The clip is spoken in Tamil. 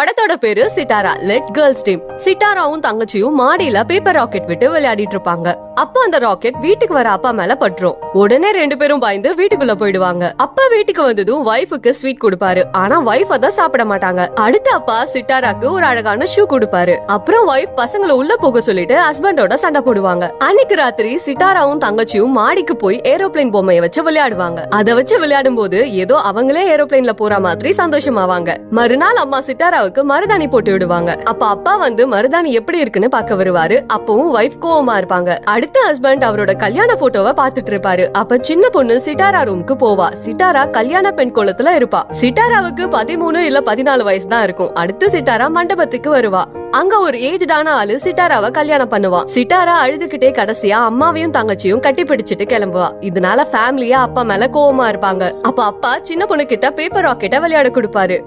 படத்தோட பேரு சிட்டாரா. லெட் கேர்ள்ஸ் டீம் சிட்டாராவும் தங்கச்சியும் மாடியில பேப்பர் ராக்கெட் விட்டு விளையாடிட்டு இருப்பாங்க. அப்ப அந்த ராக்கெட் வீட்டுக்கு வர அப்பா மேல பட்டுரும். உடனே ரெண்டு பேரும் பயந்து வீட்டுக்குள்ள போயிடுவாங்க. அப்பா வீட்டுக்கு வந்ததும் ஒய்ஃபுக்கு ஸ்வீட் கொடுப்பாரு. ஆனா ஒய்ஃப் அதான் சாப்பிட மாட்டாங்க. அடுத்த அப்பா சிட்டாராக்கு ஒரு அழகான ஷூ கொடுப்பாரு. அப்புறம் ஒய்ஃப் பசங்களை உள்ள போக சொல்லிட்டு ஹஸ்பண்டோட சண்டை போடுவாங்க. அன்னைக்கு ராத்திரி சிட்டாராவும் தங்கச்சியும் மாடிக்கு போய் ஏரோப்ளேன் பொம்மையை வச்சு விளையாடுவாங்க. அதை வச்சு விளையாடும் போது ஏதோ அவங்களே ஏரோப்ளேன்ல போற மாதிரி சந்தோஷமாவாங்க. மறுநாள் அம்மா சிட்டாராவுக்கு மருதாணி போட்டு விடுவாங்க. அப்ப அப்பா வந்து மருதாணி எப்படி இருக்குன்னு பார்க்க வருவாரு. அப்பவும் ஒய்ஃப் கோவமா இருப்பாங்க. அடுத்த ஹஸ்பண்ட் அவரோட கல்யாண போட்டோவை பாத்துட்டு இருப்பாரு. அப்ப சின்ன பொண்ணு சிட்டாரா ரூமுக்கு போவா. சிட்டாரா கல்யாண பெண் கோலத்துல இருப்பா. சிட்டாராவுக்கு பதிமூணு இல்ல பதினாலு வயசு தான் இருக்கும். அடுத்து சிட்டாரா மண்டபத்துக்கு வருவா. அங்க ஒரு ஏஜ்டான ஆளு சிட்டாராவை கல்யாணம் பண்ணுவா. சிட்டாரா அழுதுகிட்டே கடைசியா அம்மாவையும் தங்கச்சியும் கட்டி பிடிச்சிட்டு கிளம்புவா. இதனால ஃபேமிலியா அப்பா மேல கோவமா இருப்பாங்க. அப்ப அப்பா சின்ன பொண்ணு கிட்ட பேப்பர் ராக்கெட்ட விளையாட கொடுப்பாரு.